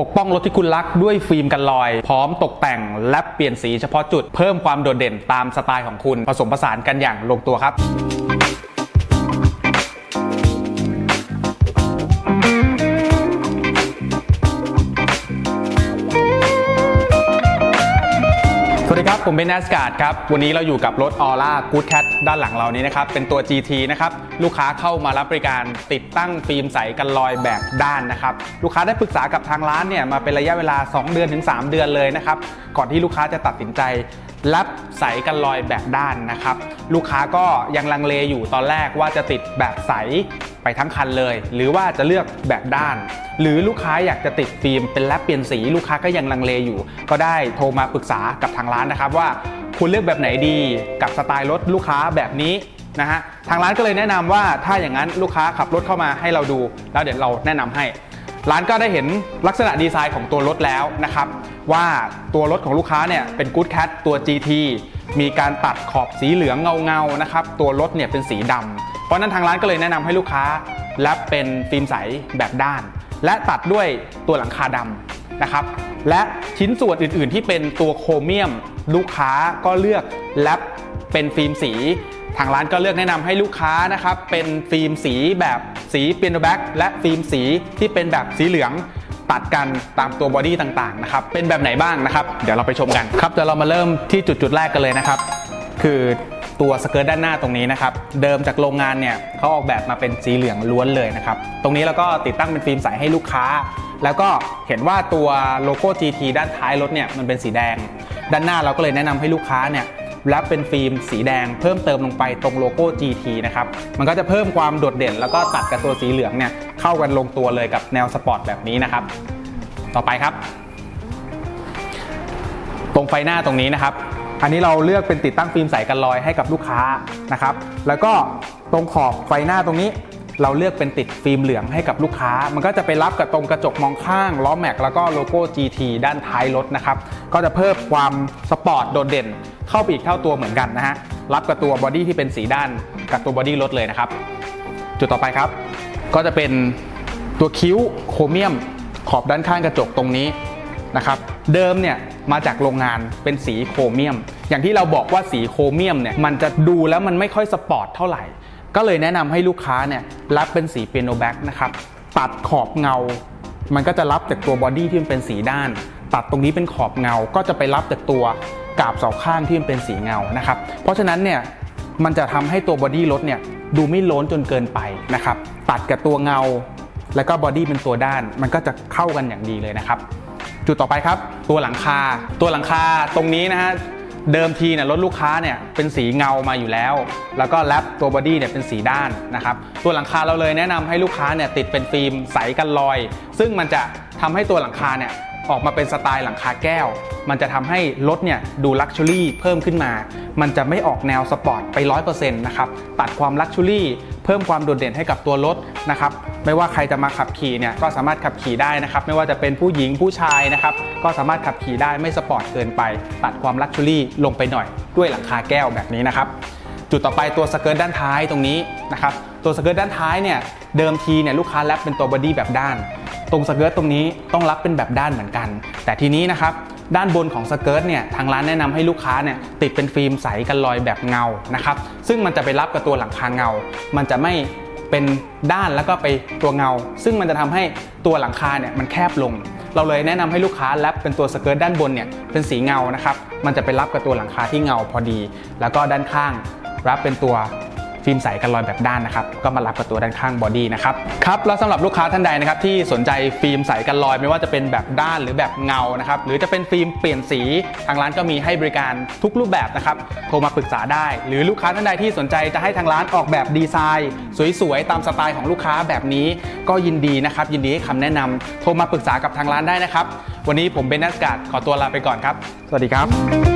ปกป้องรถที่คุณรักด้วยฟิล์มกันรอย พร้อมตกแต่งและเปลี่ยนสีเฉพาะจุดเพิ่มความโดดเด่นตามสไตล์ของคุณผสมผสานกันอย่างลงตัวครับ วัสดีครับ ผมเป็นนัสการ์ดครับ วันนี้เราอยู่กับรถ Aura Good Cat ด้านหลังเรานี้นะครับ เป็นตัว GT นะครับ ลูกค้าเข้ามารับบริการติดตั้งฟิล์มใสกันรอยแบบด้านนะครับ ลูกค้าได้ปรึกษากับทางร้านเนี่ยมาเป็นระยะเวลา 2 เดือนถึง 3 เดือนเลยนะครับ ก่อนที่ลูกค้าจะตัดสินใจรับใสกันรอยแบบด้านนะครับ ลูกค้าก็ยังลังเลอยู่ตอนแรกว่าจะติดแบบใส ไปทั้งคันเลย หรือว่าจะเลือกแบบด้าน หรือลูกค้าอยากจะติดฟิล์มเป็นแลปเปลี่ยนสีลูกค้าก็ยังลังเลอยู่ ก็ได้โทรมาปรึกษากับทางร้านนะครับว่าคุณเลือกแบบไหนดีกับสไตล์รถลูกค้าแบบนี้นะฮะทางร้านก็เลยแนะนำว่าถ้าอย่างนั้นลูกค้าขับรถเข้ามาให้เราดู แล้วเดี๋ยวเราแนะนำให้ ร้านก็ได้เห็นลักษณะดีไซน์ของตัวรถแล้วนะครับ ว่าตัวรถของลูกค้าเนี่ยเป็น Good Cat ตัว GT มีการตัดขอบสีเหลืองเงาๆนะครับตัวรถเนี่ยเป็นสีดำเพ ราะนั้นทางร้านก็เลยแนะนำให้ลูกค้าแลปเป็นฟิล์มใสแบบด้าน และตัดด้วยตัวหลังคาดำนะครับและชิ้นส่วนอื่น ๆ ที่เป็นตัวโครเมียม ลูกค้าก็เลือกแลปเป็นฟิล์มสี ทางร้านก็เลือกแนะนำให้ลูกค้านะครับเป็นฟิล์มสีแบบสีเปียโนแบ็กและฟิล์มสีที่เป็นแบบสีเหลืองตัดกันตามตัวบอดี้ต่างๆนะครับเป็นแบบไหนบ้างนะครับ เดี๋ยวเราไปชมกันครับเดี๋ยวเรามาเริ่มที่จุดจุดๆแรกกันเลยนะครับ คือ ตัวสเกิร์ตด้านหน้าตรงนี้นะครับ เดิมจากโรงงานเนี่ยเขาออกแบบมาเป็นสีเหลืองล้วนเลยนะครับ ตรงนี้เราก็ติดตั้งเป็นฟิล์มใสให้ลูกค้า แล้วก็เห็นว่าตัวโลโก้ GT ด้านท้ายรถเนี่ยมันเป็นสีแดง ด้านหน้าเราก็เลยแนะนำให้ลูกค้าเนี่ยและเป็นฟิล์มสีแดงเพิ่มเติมลงไปตรงโลโก้ GT นะครับ มันก็จะเพิ่มความโดดเด่น แล้วก็ตัดกับตัวสีเหลืองเนี่ยเข้ากันลงตัวเลยกับแนวสปอร์ตแบบนี้นะครับ ต่อไปครับ ตรงไฟหน้าตรงนี้นะครับ อันนี้เราเลือกเป็นติดตั้งฟิล์มใสกันรอยให้กับลูกค้านะครับ แล้วก็ตรงขอบไฟหน้าตรงนี้ เราเลือกเป็นติดฟิล์มเหลืองให้กับลูกค้า มันก็จะไปรับกับตรงกระจกมองข้างล้อแม็กแล้วก็โลโก้ GT ด้านท้ายรถนะครับ ก็จะเพิ่มความสปอร์ตโดดเด่นเข้าไปอีกเท่าตัวเหมือนกันนะฮะ รับกับตัวบอดี้ที่เป็นสีด้านกับตัวบอดี้รถเลยนะครับ จุดต่อไปครับ ก็จะเป็นตัวคิ้วโครเมียมขอบด้านข้างกระจกตรงนี้ นะครับเดิมเนี่ยมาจากโรงงานเป็นสีโครเมียม อย่างที่เราบอกว่าสีโครเมียมเนี่ยมันจะดูแล้วมันไม่ค่อยสปอร์ตเท่าไหร่ ก็เลยแนะนำให้ลูกค้าเนี่ยรับเป็นสีเปียโนแบ็กนะครับตัดขอบเงา มันก็จะรับจากตัวบอดี้ที่มันเป็นสีด้าน ตัดตรงนี้เป็นขอบเงาก็จะไปรับจากตัวกาบเสาข้างที่มันเป็นสีเงานะครับเพราะฉะนั้นเนี่ยมันจะทำให้ตัวบอดี้รถเนี่ยดูไม่ล้นจนเกินไปนะครับตัดกับตัวเงา แล้วก็บอดี้เป็นตัวด้านมันก็จะเข้ากันอย่างดีเลยนะครับ จุดต่อไปครับ ตัวหลังคา ตัวหลังคาตรงนี้นะฮะเดิมทีเนี่ยรถลูกค้าเนี่ยเป็นสีเงามาอยู่แล้ว แล้วก็แรปตัวบอดี้เนี่ยเป็นสีด้านนะครับตัวหลังคาเราเลยแนะนำให้ลูกค้าเนี่ยติดเป็นฟิล์มใสกันรอย ซึ่งมันจะทำให้ตัวหลังคาเนี่ยออกมาเป็นสไตล์หลังคาแก้ว มันจะทำให้รถเนี่ยดูลักชัวรี่เพิ่มขึ้นมา มันจะไม่ออกแนวสปอร์ตไป 100%นะครับตัดความลักชัวรี่เพิ่มความโดดเด่นให้กับตัวรถนะครับ ไม่ว่าใครจะมาขับขี่เนี่ยก็สามารถขับขี่ได้นะครับ ไม่ว่าจะเป็นผู้หญิงผู้ชายนะครับก็สามารถขับขี่ได้ไม่สปอร์ตเกินไป ตัดความลักชัวรี่ลงไปหน่อยด้วยหลังคาแก้วแบบนี้นะครับจุดต่อไปตัวสเกิร์ตด้านท้ายตรงนี้นะครับตัวสเกิร์ตด้านท้ายเนี่ยเดิมทีเนี่ยลูกค้าแรปเป็นตัวบอดี้แบบด้าน ตรงสเกิร์ตตรงนี้ต้องรับเป็นแบบด้านเหมือนกัน แต่ทีนี้นะครับด้านบนของสเกิร์ตเนี่ยทางร้านแนะนำให้ลูกค้าเนี่ยติดเป็นฟิล์มใสกันรอยแบบเงานะครับซึ่งมันจะไปรับกับตัวหลังคาเงา มันจะไม่ เป็นด้านแล้วก็ไปตัวเงา ซึ่งมันจะทำให้ตัวหลังคาเนี่ยมันแคบลง เราเลยแนะนำให้ลูกค้าแรปเป็นตัวสเกิร์ตด้านบนเนี่ยเป็นสีเงานะครับมันจะไปรับกับตัวหลังคาที่เงาพอดี แล้วก็ด้านข้างรับเป็นตัว ฟิล์มใสกันรอยแบบด้านนะครับก็มารับกับตัวด้านข้างบอดี้นะครับครับแล้วสำหรับลูกค้าท่านใดนะครับที่สนใจฟิล์มใสกันรอยไม่ว่าจะเป็นแบบด้านหรือแบบเงานะครับหรือจะเป็นฟิล์มเปลี่ยนสี ทางร้านก็มีให้บริการทุกรูปแบบนะครับโทรมาปรึกษาได้ หรือลูกค้าท่านใดที่สนใจจะให้ทางร้านออกแบบดีไซน์ สวยๆตามสไตล์ของลูกค้าแบบนี้ก็ยินดีนะครับยินดีให้คำแนะนำโทรมาปรึกษากับทางร้านได้นะครับ วันนี้ผมเบนนัสการ์ดขอตัวลาไปก่อนครับ สวัสดีครับ